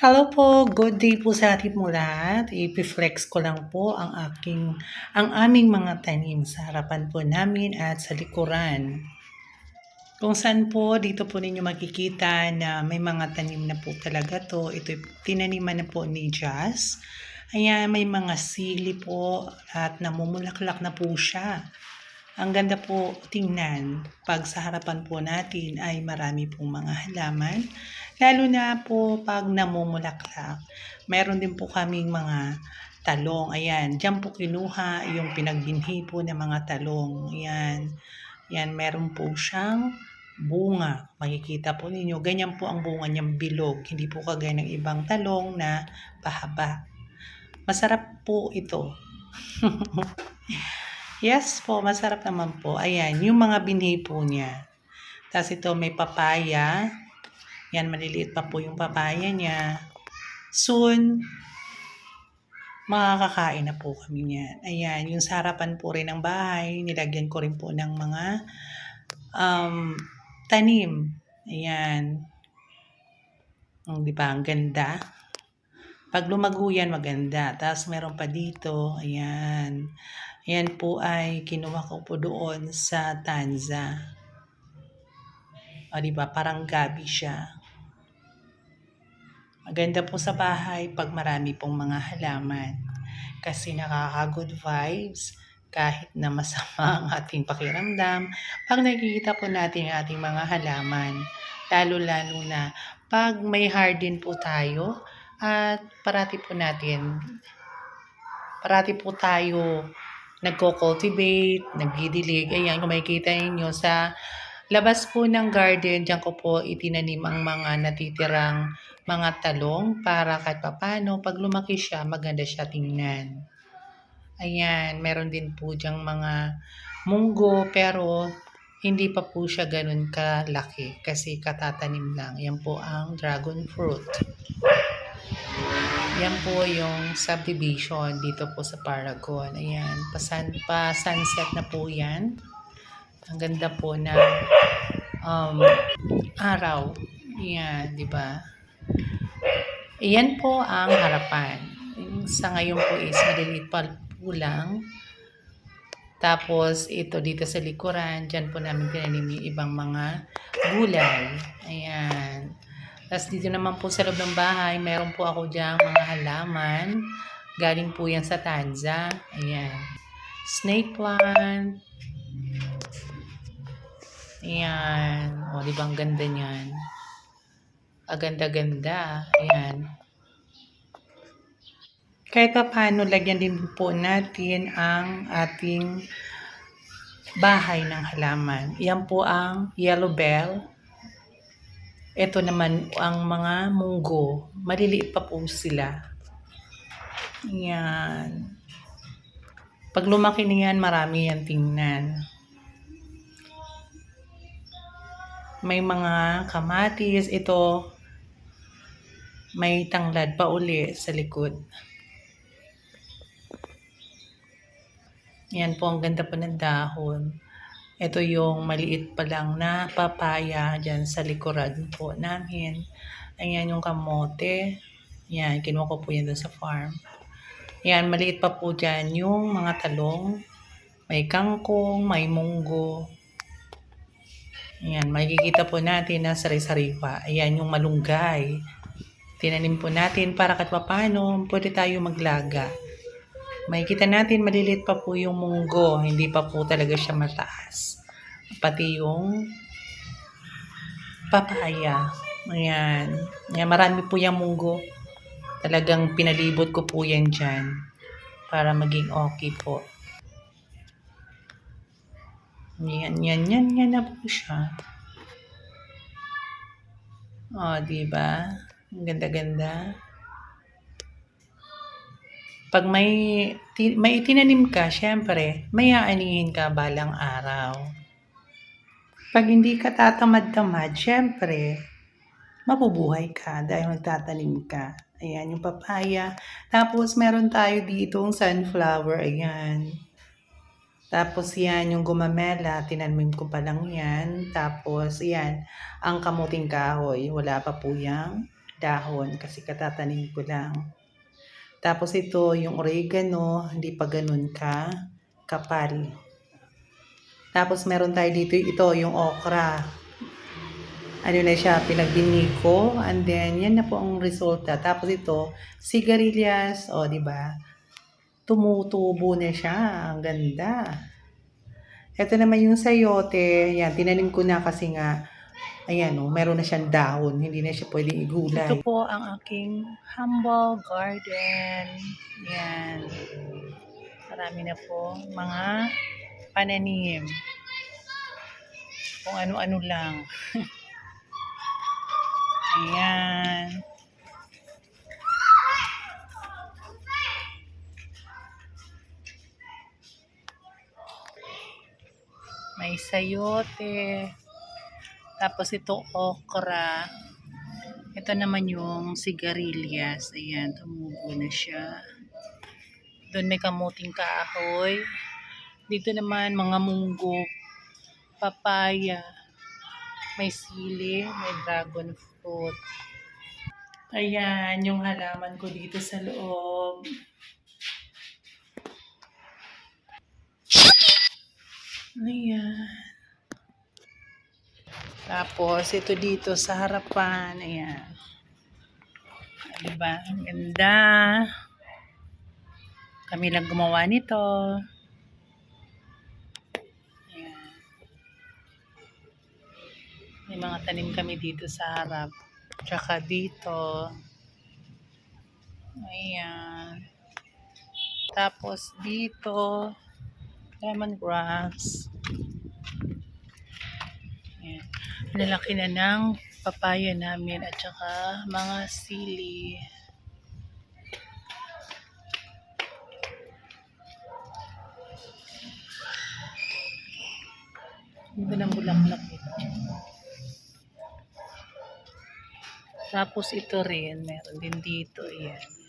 Hello po, good day po sa ating lahat. I-flex ko lang po ang aking, ang aming mga tanim sa harapan po namin at sa likuran. Kung saan po, dito po ninyo makikita na may mga tanim na po talaga to. Ito tinaniman na po ni Jazz. Ayan, may mga sili po at namumulaklak na po siya. Ang ganda po tingnan pag sa harapan po natin ay marami pong mga halaman. Lalo na po pag namumulaklak. Meron din po kaming mga talong. Ayan, dyan po kinuha yung pinagbinhi po ng mga talong. Ayan, yan meron po siyang bunga. Makikita po ninyo, ganyan po ang bunga niyang bilog. Hindi po kagaya ng ibang talong na pahaba. Masarap po ito. Yes po, masarap naman po. Ayan, yung mga binhi po niya. Tapos ito may papaya. Yan, maliliit pa po yung papaya niya. Soon, makakakain na po kami niyan. Ayan, yung sa harapan po rin ng bahay, nilagyan ko rin po ng mga um, tanim. Ayan. Ang di ba, ang ganda. Pag lumago yan, maganda. Tapos meron pa dito, ayan. Yan po ay kinuha ko po doon sa Tanza. O di ba parang gabi siya. Maganda po sa bahay pag marami pong mga halaman. Kasi nakaka-good vibes kahit na masama ang ating pakiramdam. Pag nakikita po natin ang ating mga halaman, lalo-lalo na pag may harden po tayo at parati po natin parati po tayo nagko-cultivate, nagdidilig. Ayan, kung makikita niyo sa labas po ng garden, diyan ko po itinanim ang mga natitirang mga talong para kahit papano, pag lumaki siya, maganda siya tingnan. Ayan, meron din po diyang mga munggo, pero hindi pa po siya ganun kalaki kasi katatanim lang. Yan po ang dragon fruit. Yan po yung subdivision dito po sa Paragon. Ayan, pasan, pa sunset na po yan. Ang ganda po ng um, araw. Ayan, di ba? Ayan po ang harapan. Sa ngayon po is maliliit pa po lang. Tapos ito dito sa likuran, dyan po namin tinanim yung ibang mga gulay. Ayan. Tapos dito naman po sa loob ng bahay, meron po ako dyan mga halaman. Galing po yan sa Tanza. Ayan. Snake plant. Ayan. O, di ba ang ganda niyan? Aganda-ganda. Ayan. Kahit pa paano, lagyan din po natin ang ating bahay ng halaman. Yan po ang yellow bell. Ito naman ang mga munggo. Maliliit pa po sila. Yan. Pag lumaki niyan, marami yan tingnan. May mga kamatis. Ito, may tanglad pa uli sa likod. Yan po, ang ganda po ng dahon. Ito yung maliit pa lang na papaya dyan sa likuran po namin. Ayan yung kamote. Yan, kinuha ko po yan doon sa farm. Yan, maliit pa po dyan yung mga talong. May kangkong, may munggo. Ayan, makikita po natin na sari-sariwa. Ayan yung malunggay. Tinanim po natin para kahit paano pwede tayo maglaga. Makikita natin maliliit pa po yung munggo, hindi pa po talaga siya mataas. Pati yung papaya. Ayan. Ayan marami po yung munggo. Talagang pinalibot ko po yan dyan para maging okay po. Yan, yan, yan, yan na po siya. O, oh, diba? Ang ganda-ganda pag may, may tinanim ka, syempre, may aanihin ka balang araw. Pag hindi ka tatamad-tamad, syempre, mabubuhay ka dahil magtatanim ka. Ayan, yung papaya. Tapos, meron tayo dito ditong sunflower. Ayan. Tapos, yan, yung gumamela. Tinanmim ko pa lang yan. Tapos, yan, ang kamuting kahoy. Wala pa po yan. dahon kasi katatanim ko lang. Tapos ito, yung oregano, hindi pa ganun ka kapal. Tapos meron tayo dito, ito, yung okra. Ano na siya, pinagbini ko. And then, yan na po ang resulta. Tapos ito, sigarilyas, o, di ba? Tumutubo na siya. Ang ganda. Ito naman yung sayote. Yan, tinanim ko na kasi nga, ayan o, meron na siyang dahon. Hindi na siya pwedeng igulay. Ito po ang aking humble garden. Yan. Marami na po mga pananim. Kung ano-ano lang. Ayan. May sayote. Tapos ito okra. Ito naman yung sigarilyas. Ayan, tumubo na siya. Doon may kamuting kahoy. Dito naman mga munggo, papaya, may sili, may dragon fruit. Ayan, yung halaman ko dito sa loob. Ayan. Tapos, ito dito sa harapan. Ayan. Diba? Ang ganda. Kami lang gumawa nito. Ayan. May mga tanim kami dito sa harap. Tsaka dito. Ayan. Tapos dito, lemongrass. Lalaki na ng papaya namin at saka mga sili. Ganda ng bulaklak ito. Tapos ito rin, meron din dito. Ayan.